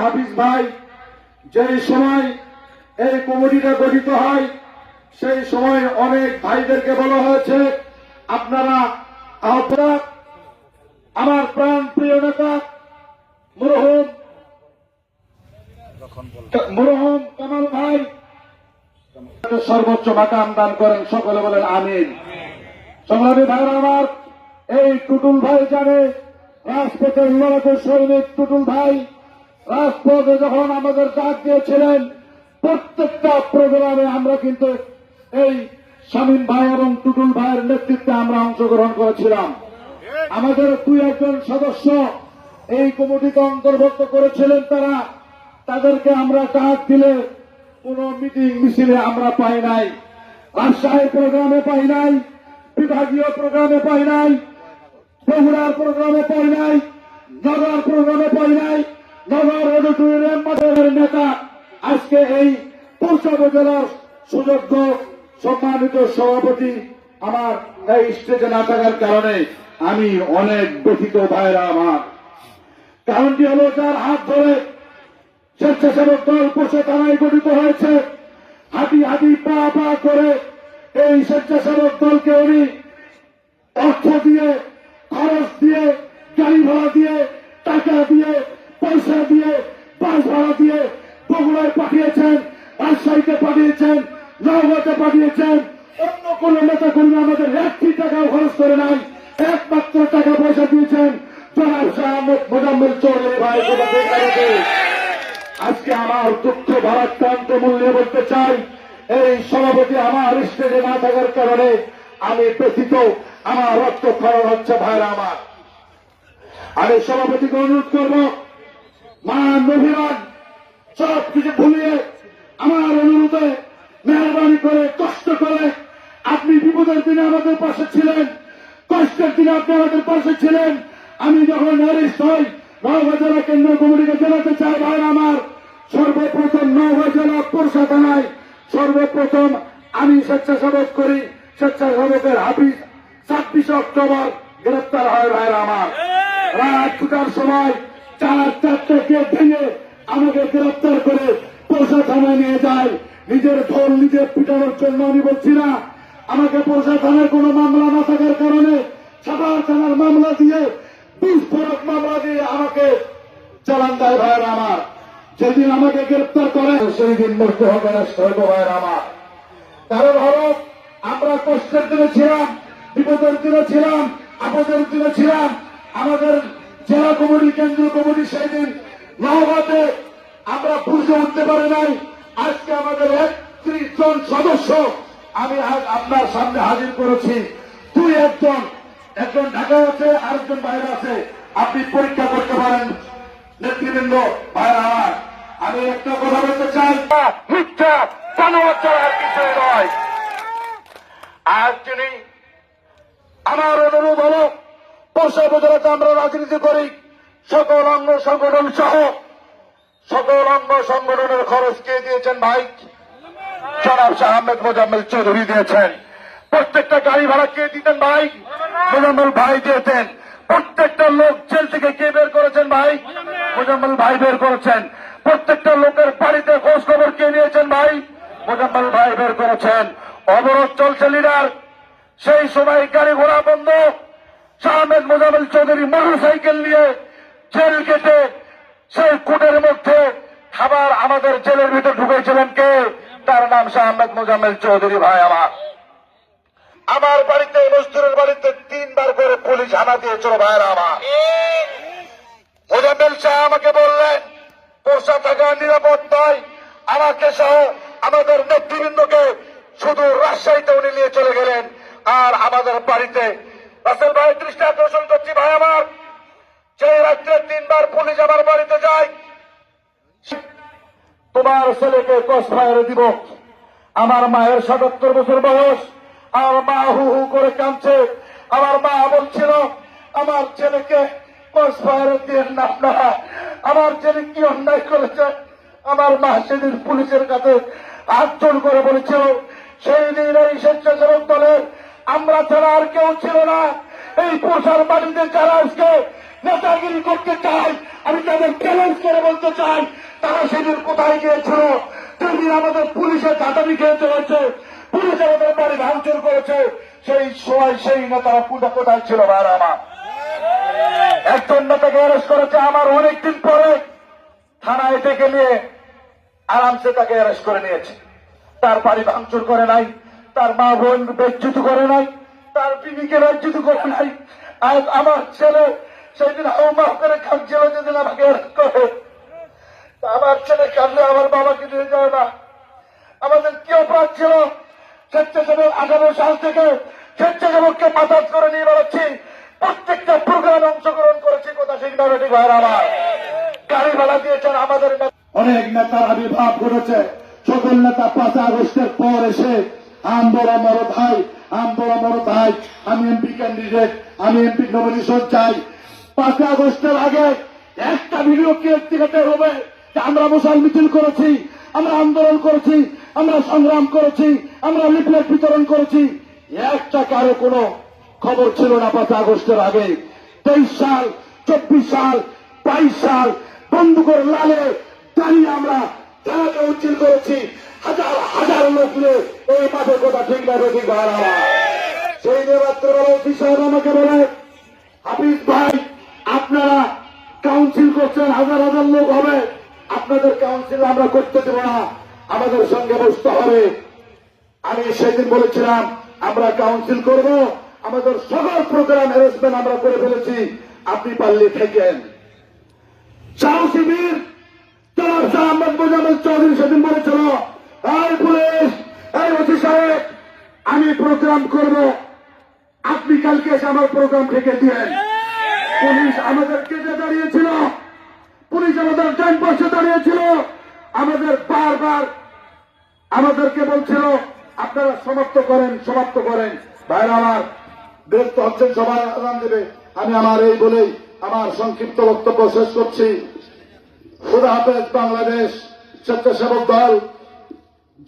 হাফিজ সেই সময় অনেক ভাইদেরকে বলা হয়েছে, আপনারা আহ্বান আমার প্রাণ প্রিয় নেতা, মরহুম মরহুম কামাল ভাই সর্বোচ্চ মাকাম দান করেন, সকলে বলেন আমিন। সংগ্রামী আমার, এই টুটুল ভাই জানে, রাজপথের লড়াকু সৈনিক টুটুল ভাই, রাজপথে যখন আমাদের ডাক দিয়েছিলেন, প্রত্যেকটা প্রোগ্রামে আমরা কিন্তু এই শামীম ভাই এবং টুটুল ভাইয়ের নেতৃত্বে আমরা অংশগ্রহণ করেছিলাম। আমাদের দুই একজন সদস্য এই কমিটিতে অন্তর্ভুক্ত করেছিলেন তারা। তাদেরকে আমরা ডাক দিলে কোন মিটিং মিছিলে আমরা পাই নাই। প্রোগ্রামে পাই নাই, বিভাগীয় প্রোগ্রামে পাই নাই প্রোগ্রামে পাই নাই, নগর প্রোগ্রামে পাই নাই। নগর নেতা আজকে এই উপজেলার সুযোগ্য সম্মানিত সভাপতি আমার এই স্টেজে না থাকার কারণে আমি অনেক ব্যথিত ভাইরা আমার। কারণটি হল যার হাত ধরে স্বেচ্ছাসেবক দল পোষে থানায় গঠিত হয়েছে। হাতি হাতি পা পা করে এই স্বেচ্ছাসেবক দলকে উনি অর্থ দিয়ে, খরচ দিয়ে, গাড়ি ভাড়া দিয়ে, টাকা দিয়ে, পয়সা দিয়ে, বাস ভাড়া দিয়ে বগুড়ায় পাঠিয়েছেন, রাজশাহীতে পাঠিয়েছেন, নওগাঁতে পাঠিয়েছেন। অন্য কোন নেতা কর্মী আমাদের একটি টাকাও খরচ করে নাই। একমাত্র টাকা পয়সা দিয়েছেন। জনাব শাহ মোজাম্মেল চৌধুরী ভাই আজকে আমার দুঃখ ভারাক্রান্ত মূল্যে বলতে চাই, এই সভাপতি আমার স্টেজে না থাকার কারণে আমি ব্যথিত, আমার রক্ত খরণ হচ্ছে ভাইরা আমার। আমি সভাপতিকে অনুরোধ করব মা নভিমান সব কিছু ভুলিয়ে আমার অনুরোধে মেহরবানি করে, কষ্ট করে আপনি বিপদের দিনে আমাদের পাশে ছিলেন, কষ্টের দিনে আপনি আমাদের পাশে ছিলেন। আমি যখন অ্যারেস্ট হই, নওগাঁ জেলা কেন্দ্র কমিটিকে জানাতে চাই ভাই আমার সর্বপ্রথম নওগাঁ জেলা পোরশা থানায় সর্বপ্রথম আমি স্বেচ্ছাসেবক করি, স্বেচ্ছাসেবকের হাফিজ ছাব্বিশে অক্টোবর গ্রেপ্তার হয় ভাইরা আমার। রাত সময় চার চারটে গেট ভেঙে আমাকে গ্রেপ্তার করে থানায় নিয়ে যায়। নিজের ঢোল নিজে পিটানোর জন্য আমি বলছি না, আমাকে পোষা থানার কোনো মামলা না থাকার কারণে সাভার থানার মামলা দিয়ে বিস্ফোরক মামলা দিয়ে আমাকে চালান দেয় ভাইয়ের আমার। যেদিন আমাকে গ্রেপ্তার করে, সেই দিন মরতে হবে না সর্ব ভাইয়ের আমার। কারণ হল, আমরা কষ্টের দিনে ছিলাম, বিপদের দিনে ছিলাম, আপদের দিনে ছিলাম। আমাদের জেলা কমিটি, কেন্দ্রীয় কমিটি সেই দিন নওগাঁতে আমরা বুঝে উঠতে পারি নাই। আজকে আমাদের একত্রিশ জন সদস্য আমি আজ আপনার সামনে হাজির করেছি। দুই একজন একজন ঢাকায় আছে, আরেকজন বাইরে আছে। আপনি পরীক্ষা করতে পারেন। নেতৃবৃন্দ, ভাইরা আমার। আমি একটা কথা বলতে চাই। মিথ্যা জানোয়ার চলার বিষয় নয়। আজ যিনি আমার অনুরোধ হল পৌষা উপজেলাতে আমরা রাজনীতি করি। সকল অঙ্গ সংগঠন সহ, সকল অঙ্গ সংগঠনের খরচ কে দিয়েছেন ভাই? জনাব শাহ আহমেদ মোজাম্মেল চৌধুরী দিয়েছেন। প্রত্যেকটা গাড়ি ভাড়া কে দিতেন ভাই? মোজাম্মেল ভাই দিয়েছেন। প্রত্যেকটা লোক জেল থেকে কে বের করেছেন ভাই? মোজাম্মেল ভাই বের করেছেন। প্রত্যেকটা লোকের বাড়িতে খোঁজ খবর কে নিয়েছেন ভাই? মোজাম্মেল ভাই বের করেছেন। অবরোধ চলছে, লিডার। সেই সময় গাড়ি ঘোড়া বন্ধ। শাহ আহমেদ মোজাম্মেল চৌধুরী মোটর সাইকেল নিয়ে জেল কেটে সেই কোটের মধ্যে খাবার আমাদের জেলের ভিতর ঢুকেছিলেন কে? তার নাম শাহ আহমেদ মোজাম্মেল চৌধুরী ভাই আমার। আমার বাড়িতে, মজদুরের বাড়িতে তিনবার করে পুলিশ হানা দিয়েছিল ভাইরা আমার। মোজাম্মেল শাহ আমাকে বললেন পোষা থাকা নিরাপদ নয় আমাকে সহ আমাদের নেতৃবৃন্দকে শুধু রাজশাহীতে উনি নিয়ে চলে গেলেন আর আমাদের বাড়িতে। রাসেল ভাই, দৃষ্টি আকর্ষণ করছি ভাই আমার। সেই রাত্রে তিনবার পুলিশ আমার বাড়িতে যায়। তোমার ছেলেকে কষ্ট ফায়ারে দিব। আমার মায়ের সাতাত্তর বছর বয়স। আমার মা হু হু করে কাঁদছে। আমার মা বলছিল, আমার ছেলেকে আমার ছেলে কি অন্যায় করেছে? আমার মা সেদিন পুলিশের কাছে জোর করে বলেছিল, সেই দিন এই স্বেচ্ছাসেবক দলের আমরা ছাড়া আর কেউ ছিল না। এই পোষার বাড়িতে যারা আজকে নেতাগিরি করতে চায়, আমি তাদের চ্যালেঞ্জ করে বলতে চাই, তারা সেদিন কোথায় গিয়েছিল? যেদিন আমাদের পুলিশের চাটামি খেয়ে চলেছে পুলিশ আমাদের বাড়ি ভাঙচুর করেছে, সেই সময় সেই নেতারা কোথা কোথায় ছিল ভাইরা আমার? একজন নেতাকে অ্যারেস্ট করেছে আমার অনেকদিন পরে থানায় ডেকে নিয়ে আরামসে তাকে অ্যারেস্ট করে নিয়েছে। তার বাড়ি ভাঙচুর করে নাই, তার মা বোন বেচ্যুত করে নাই, তার বিবিকে বেচ্যুত করে নাই। আজ আমার ছেলে সেদিন হাউমাহ করে কাঁদছিল যেদিন আমাকে অ্যারেস্ট করে। আমার ছেলে কাঁদলে আমার বাবাকে নিয়ে যায় না। আমাদের কি অপরাধ ছিল? স্বেচ্ছাসেবক আঠারো সাল থেকে স্বেচ্ছাসেবককে মাতাজ করে নিয়ে বেড়াচ্ছি। প্রত্যেকটা প্রোগ্রামে অংশগ্রহণ করেছি কথা ঠিক ভাইয়ের আমার? গাড়ি ভাড়া দিয়েছেন আমাদের অনেক নেতার আবির্ভাব ঘটেছে। সকল নেতা পাঁচ আগস্টের পর এসে, আম বড়, মর ভাই, আম বড়, মর ভাই, আমি এমপি ক্যান্ডিডেট আমি এমপি নমিনেশন চাই। পাঁচ আগস্টের আগে একটা ভিডিও ক্লিপ হবে যে আমরা মশাল মিছিল করেছি, আমরা আন্দোলন করেছি, আমরা সংগ্রাম করেছি, আমরা লিফলেট বিতরণ করেছি। একটা কারও কোনো খবর ছিল না পাঁচ আগস্টের আগে। তেইশ সাল, চব্বিশ সাল, বাইশ সাল, বন্দুকের লালে দাঁড়িয়ে আমরা খেলাকে উজ্জ্বল করেছি। হাজার হাজার লোক নিয়ে এই মাঠের কথা ঠিক না ঠিক ভাড়া সেই রাত্রেবেলা ওসি সাহেব আমাকে বলে, হাফিজ ভাই, আপনারা কাউন্সিল করছেন, হাজার হাজার লোক হবে। আপনাদের কাউন্সিল আমরা করতে দেবো না। আমাদের সঙ্গে বসতে হবে। আমি সেদিন বলেছিলাম, আমরা কাউন্সিল করব আমাদের সকল প্রোগ্রাম অ্যারেঞ্জমেন্ট আমরা করে ফেলেছি। আপনি পারলে থেকেন। শাহ শিবির জনাব শাহ আহমদ মোজাম্মেদ চৌধুরী সেদিন বলেছিল, এই পুলিশ, এই ওসি সাহেব, আমি প্রোগ্রাম করব। আপনি কালকে এসে আমার প্রোগ্রাম থেকে দিয়েন। পুলিশ আমাদের কেটে দাঁড়িয়েছিল। পুলিশ আমাদের ডান পাশে দাঁড়িয়েছিল। আমাদের বারবার আমাদেরকে বলছিল, আপনারা সমাপ্ত করেন সমাপ্ত করেন। ভাইরা আমার ব্যস্ত হচ্ছেন সবাই আদান দেবে। আমি আমার এই বলেই আমার সংক্ষিপ্ত বক্তব্য শেষ করছি। খুদা হাফেজ বাংলাদেশ স্বেচ্ছাসেবক দল,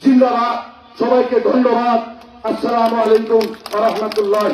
জিন্দাবাদ। সবাইকে ধন্যবাদ। আসসালামু আলাইকুম রহমতুল্লাহ